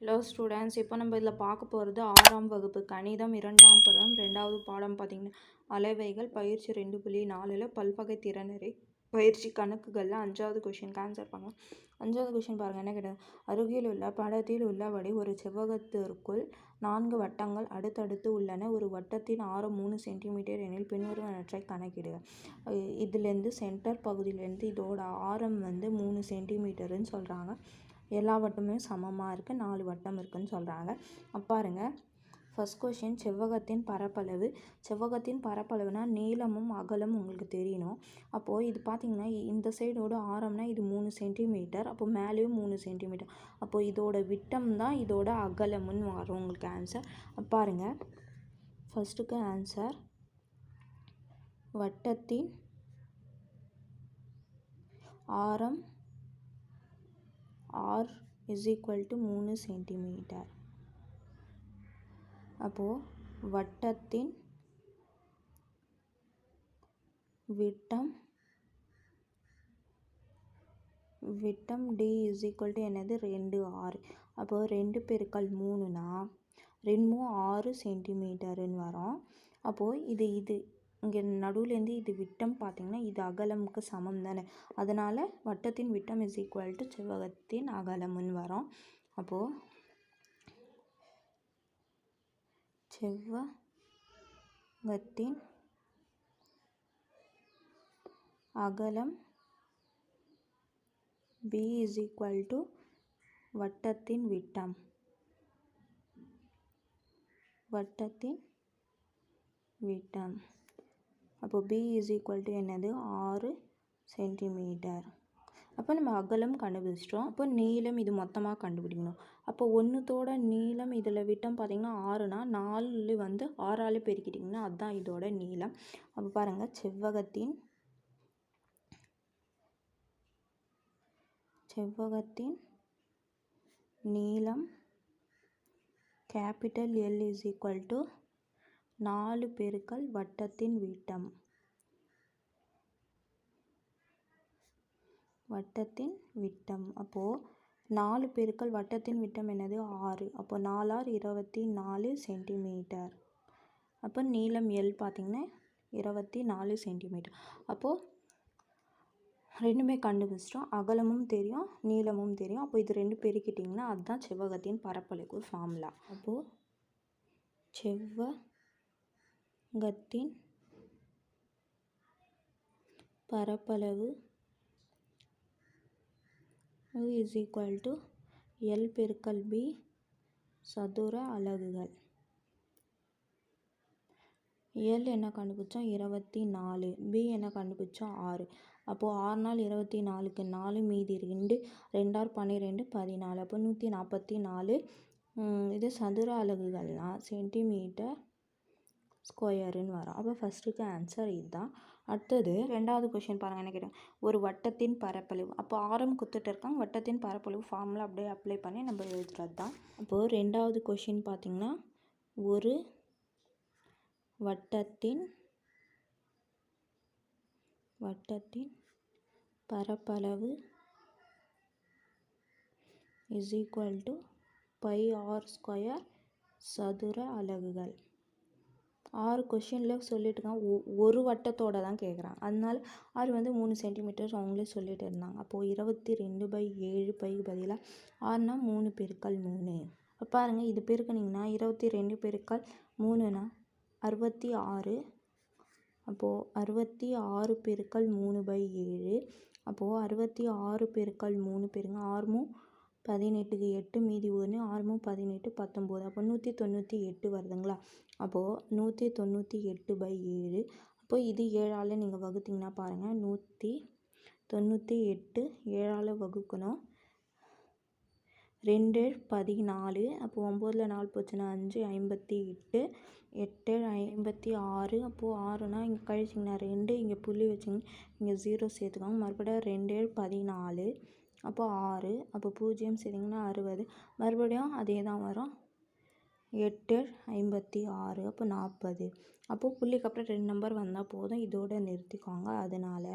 Hello students இப்போ நம்ம இதில் பார்க்க போகிறது ஆறாம் வகுப்பு. கணிதம் இரண்டாம் படம் ரெண்டாவது பாடம் பார்த்திங்கன்னா அலைவைகள் பயிற்சி ரெண்டு புள்ளி நாலில் பல்வகை திறனறி பயிற்சி கணக்குகளில் அஞ்சாவது கொஷினுக்கு ஆன்சர் பண்ணுங்க அஞ்சாவது கொஷின் பாருங்கள் என்ன கேட்டது? அருகில் உள்ள படத்தில் உள்ளபடி ஒரு செவ்வகத்திற்குள் நான்கு வட்டங்கள் அடுத்தடுத்து உள்ளன. ஒரு வட்டத்தின் ஆறு மூணு சென்டிமீட்டர் எனில் பின்வருவனற்றை கணக்கிடுக. இதுலேருந்து சென்டர் பகுதியிலேருந்து இதோட ஆரம் வந்து மூணு சென்டிமீட்டருன்னு சொல்கிறாங்க எல்லா வட்டமும் சமமாக இருக்குது நாலு வட்டம் இருக்குன்னு சொல்கிறாங்க அப்ப பாருங்க. கொஷின் செவ்வகத்தின் பரப்பளவு. செவ்வகத்தின் பரப்பளவுனா நீளமும் அகலமும் உங்களுக்கு தெரியணும். அப்போது இது பார்த்தீங்கன்னா இந்த சைடோட ஆரம்னா இது மூணு சென்டிமீட்டர் அப்போது மேலேயும் மூணு சென்டிமீட்டர் அப்போது இதோட விட்டம் தான் இதோட அகலம்னு வரும் உங்களுக்கு ஆன்சர் பாருங்க. ஃபர்ஸ்ட்டுக்கு ஆன்சர் வட்டத்தின் ஆரம் ஆர் இஸ் ஈக்குவல் டு மூணு சென்டிமீட்டர் அப்போது வட்டத்தின் விட்டம் விட்டம் டி இஸ் ஈக்குவல் டு என்னது? ரெண்டு ஆறு அப்போது ரெண்டு பெருக்கல் மூணுனா மூணு ஆறு சென்டிமீட்டருன்னு வரும். அப்போது இது இது இங்கே நடுவுலேருந்து இது விட்டம் பார்த்திங்கன்னா இது அகலமுக்கு சமம் தானே. அதனால் வட்டத்தின் விட்டம் இஸ் ஈக்குவல் டு செவ்வகத்தின் அகலம்னு வரும். அப்போது செவ்வகத்தின் அகலம் பி இஸ் ஈக்குவல் டு வட்டத்தின் விட்டம். வட்டத்தின் விட்டம். அப்போது பி இஸ் ஈக்குவல் டு என்னது? ஆறு சென்டிமீட்டர் அப்போ நம்ம அகலம் கண்டுபிடிச்சிட்டோம். அப்போ நீளம் இது மொத்தமாக கண்டுபிடிக்கணும். அப்போ ஒன்றுத்தோட நீளம் இதில் விட்டோம் பார்த்திங்கன்னா ஆறுனா நாலு வந்து ஆறால் பெருக்கிட்டிங்கன்னா அதுதான் இதோட நீளம். அப்போ பாருங்கள் செவ்வகத்தின் செவ்வகத்தின் நீளம் capital L is equal to நாலு பெருக்கல் வட்டத்தின் விட்டம். வட்டத்தின் விட்டம். அப்போது நாலு பெருக்கல் வட்டத்தின் விட்டம் என்னது? ஆறு. அப்போ நாலார் இருபத்தி நாலு சென்டிமீட்டர். அப்போ நீளம் எல் பார்த்திங்கன்னா இருபத்தி நாலு சென்டிமீட்டர். அப்போது ரெண்டுமே கண்டுபிடிச்சிட்டோம். அகலமும் தெரியும் நீளமும் தெரியும். அப்போ இது ரெண்டு பெருக்கிட்டிங்கன்னா அதுதான் செவ்வகத்தின் பரப்பளவுக்கு ஃபார்முலா அப்போது செவ்வ கத்தின் பரப்பளவு இஸ் ஈக்குவல் டு எல் பெருக்கல் பி சதுர அலகுகள். எல் என்ன கண்டுபிடிச்சோம்? இருபத்தி நாலு பி என்ன கண்டுபிடிச்சோம்? ஆறு. அப்போது ஆறு நாள் இருபத்தி நாலுக்கு நாலு மீதி ரெண்டு. ரெண்டார் பன்னிரெண்டு பதினாலு. அப்போ நூற்றி நாற்பத்தி நாலு இது சதுர அலகுகள்னால் சென்டிமீட்டர் ஸ்கொயருன்னு வரும். அப்போ ஃபஸ்ட்டுக்கு ஆன்சர் இதுதான். அடுத்தது ரெண்டாவது கொஷின் பாருங்கள் என்ன கேட்டால் ஒரு வட்டத்தின் பரப்பளவு. அப்போ ஆரம் குத்துட்டு இருக்காங்க. வட்டத்தின் பரப்பளவு ஃபார்முலா அப்படியே அப்ளை பண்ணி நம்ம எழுதுறது தான் அப்போது ரெண்டாவது கொஷின் பார்த்திங்கன்னா ஒரு வட்டத்தின் வட்டத்தின் பரப்பளவு is equal to pi R square சதுர அலகுகள். ஆறு கொஷினில் சொல்லிட்டுருக்காங்க ஒ ஒரு வட்டத்தோட தான் கேட்குறாங்க அதனால ஆறு வந்து மூணு சென்டிமீட்டர் அவங்களே சொல்லிட்டு இருந்தாங்க. அப்போது இருபத்தி ரெண்டு பை ஏழு பைக்கு பதிலாக ஆறுனா மூணு பெருக்கள் மூணு. இப்போ பாருங்கள் இது பெருக்கினீங்கன்னா இருபத்தி ரெண்டு பெருக்கள் மூணுனா அறுபத்தி ஆறு அப்போது அறுபத்தி ஆறு பெருக்கள் மூணு பை ஏழு. அப்போது அறுபத்தி ஆறு பெருக்கள் மூணு பெருங்க ஆறுமும் பதினெட்டுக்கு எட்டு மீதி ஒன்று ஆறுமும் பதினெட்டு பத்தொம்போது. அப்போ நூற்றி தொண்ணூற்றி எட்டு வருதுங்களா? அப்போது நூற்றி தொண்ணூற்றி எட்டு பை ஏழு. அப்போது இது ஏழால் நீங்கள் வகுத்திங்கன்னா பாருங்கள் நூற்றி தொண்ணூற்றி எட்டு ஏழால் வகுக்கணும். ரெண்டு பதினாலு. அப்போது ஒம்போதில் நாலு போச்சுன்னா அஞ்சு ஐம்பத்தி எட்டு. எட்டு ஐம்பத்தி ஆறு. அப்போது ஆறுனா இங்கே கழிச்சிங்கன்னா ரெண்டு. இங்கே புள்ளி வச்சிங்க இங்கே ஜீரோ சேர்த்துக்கோங்க. மறுபடியும் ரெண்டு பதினாலு. அப்போ ஆறு அப்போ பூஜ்ஜியம் சேர்த்திங்கன்னா அறுபது. மறுபடியும் அதே தான் வரும். எட்டு ஐம்பத்தி ஆறு அப்போ நாற்பது. அப்போது புள்ளிக்கு அப்புறம் ரெண்டு நம்பர் வந்தால் போதும். இதோடு நிறுத்திக்கோங்க. அதனால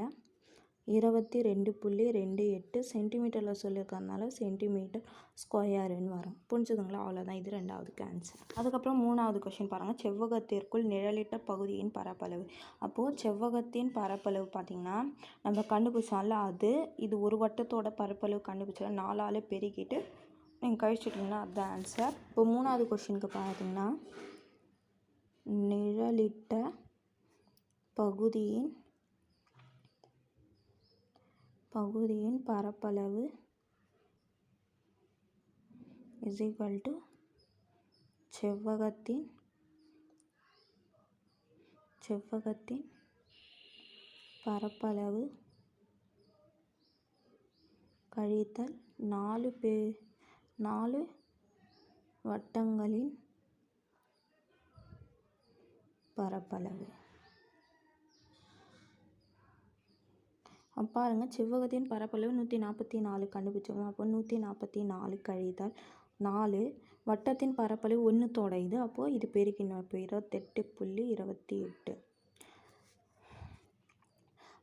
இருபத்தி ரெண்டு புள்ளி ரெண்டு எட்டு சென்டிமீட்டரில் சொல்லியிருக்கறதுனால சென்டிமீட்டர் ஸ்கொயருன்னு வரும். புரிஞ்சுதுங்களா? அவ்வளோதான் இது ரெண்டாவது ஆன்சர் அதுக்கப்புறம் மூணாவது கொஷின் பாருங்கள் செவ்வகத்திற்குள் நிழலிட்ட பகுதியின் பரப்பளவு. அப்போது செவ்வகத்தின் பரப்பளவு பார்த்திங்கன்னா நம்ம கண்டுபிடிச்சால அது இது ஒரு வட்டத்தோட பரப்பளவு கண்டுபிடிச்சா நாலால் பெருக்கிட்டு நீங்கள் கழிச்சிட்டிங்கன்னா அதுதான் ஆன்சர் இப்போ மூணாவது கொஷினுக்கு பார்த்தீங்கன்னா நிழலிட்ட பகுதியின் பகுதியின் பரப்பளவு இஸ் டு செவ்வகத்தின் செவ்வகத்தின் பரப்பளவு கழித்தல் நாலு பே நாலு வட்டங்களின் பரப்பளவு. அப்ப பாருங்க செவ்வகத்தின் பரப்பளவு நூற்றி நாற்பத்தி நாலு கண்டுபிடிச்சோம். அப்போ நூற்றி நாற்பத்தி நாலு கழிதல் நாலு வட்டத்தின் பரப்பளவு ஒன்றுத்தோட இது அப்போது இது பெருக்கணும் இப்போ இருபத்தெட்டு புள்ளி இருபத்தி எட்டு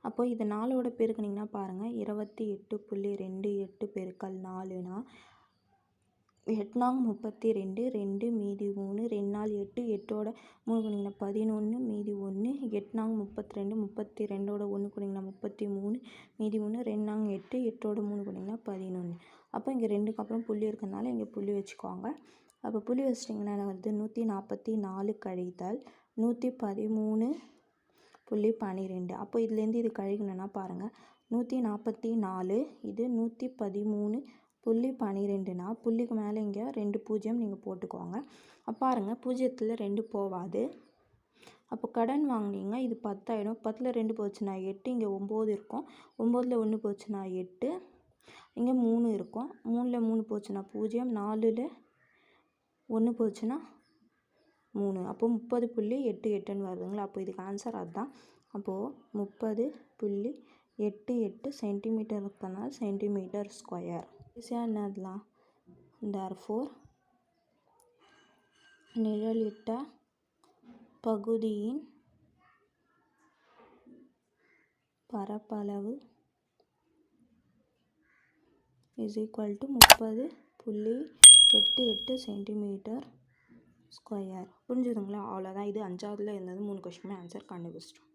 அப்போ இது நாலோட பெருக்குனிங்கன்னா பாருங்கள் இருபத்தி எட்டு புள்ளி ரெண்டு எட்டு பெருக்கல் நாலுனா எட்நாங் முப்பத்தி ரெண்டு ரெண்டு மீதி மூணு ரெண்டு நாள் எட்டு எட்டோட மூணு குனிங்கன்னா பதினொன்று மீதி ஒன்று எட்நாங் முப்பத்தி ரெண்டு முப்பத்தி ரெண்டோட ஒன்று குனிங்கன்னா முப்பத்தி மூணு மீதி ஒன்று ரெண்டாங் எட்டு எட்டோட மூணு குனிங்கன்னா பதினொன்று அப்போ இங்கே ரெண்டுக்கு அப்புறம் புள்ளி இருக்கிறதுனால இங்கே புள்ளி வச்சுக்கோங்க. அப்போ புள்ளி வச்சிட்டிங்கன்னா என்ன வருது? நூற்றி நாற்பத்தி நாலு கழித்தல் நூற்றி பதிமூணு புள்ளி பன்னிரெண்டு அப்போ இதுலேருந்து இது கழிக்கணும்னா பாருங்கள் நூற்றி நாற்பத்தி நாலு இது நூற்றி பதிமூணு புள்ளி பன்னிரெண்டுனா புள்ளிக்கு மேலே இங்கே ரெண்டு பூஜ்ஜியம் நீங்கள் போட்டுக்கோங்க. பாருங்கள் பூஜ்ஜியத்தில் ரெண்டு போகாது அப்போ கடன் வாங்கினீங்க இது பத்தாயிடும். பத்தில் ரெண்டு போச்சுன்னா எட்டு இங்கே ஒம்பது இருக்கும். ஒம்போதில் ஒன்று போச்சுன்னா எட்டு இங்கே மூணு இருக்கும். மூணில் மூணு போச்சுன்னா பூஜ்ஜியம் நாலில் ஒன்று போச்சுன்னா மூணு. அப்போ முப்பது புள்ளி எட்டு எட்டுன்னு வருதுங்களா? அப்போ இதுக்கு ஆன்சர் அதுதான். அப்போது முப்பது புள்ளி எட்டு எட்டு சென்டிமீட்டர் இருக்கனால சென்டிமீட்டர் ஸ்கொயர் ஈஸியாக என்னதுலாம்? தேர்ஃபோர் நிழலிட்ட பகுதியின் பரப்பளவு இஸ் ஈக்குவல் டு முப்பது புள்ளி எட்டு எட்டு சென்டிமீட்டர் ஸ்கொயர் புரிஞ்சுதுங்களா? அவ்வளோதான் இது அஞ்சாவதுல இருந்தது. மூணு கொஷினுமே ஆன்சர் கண்டுபிடிச்சிட்டோம்.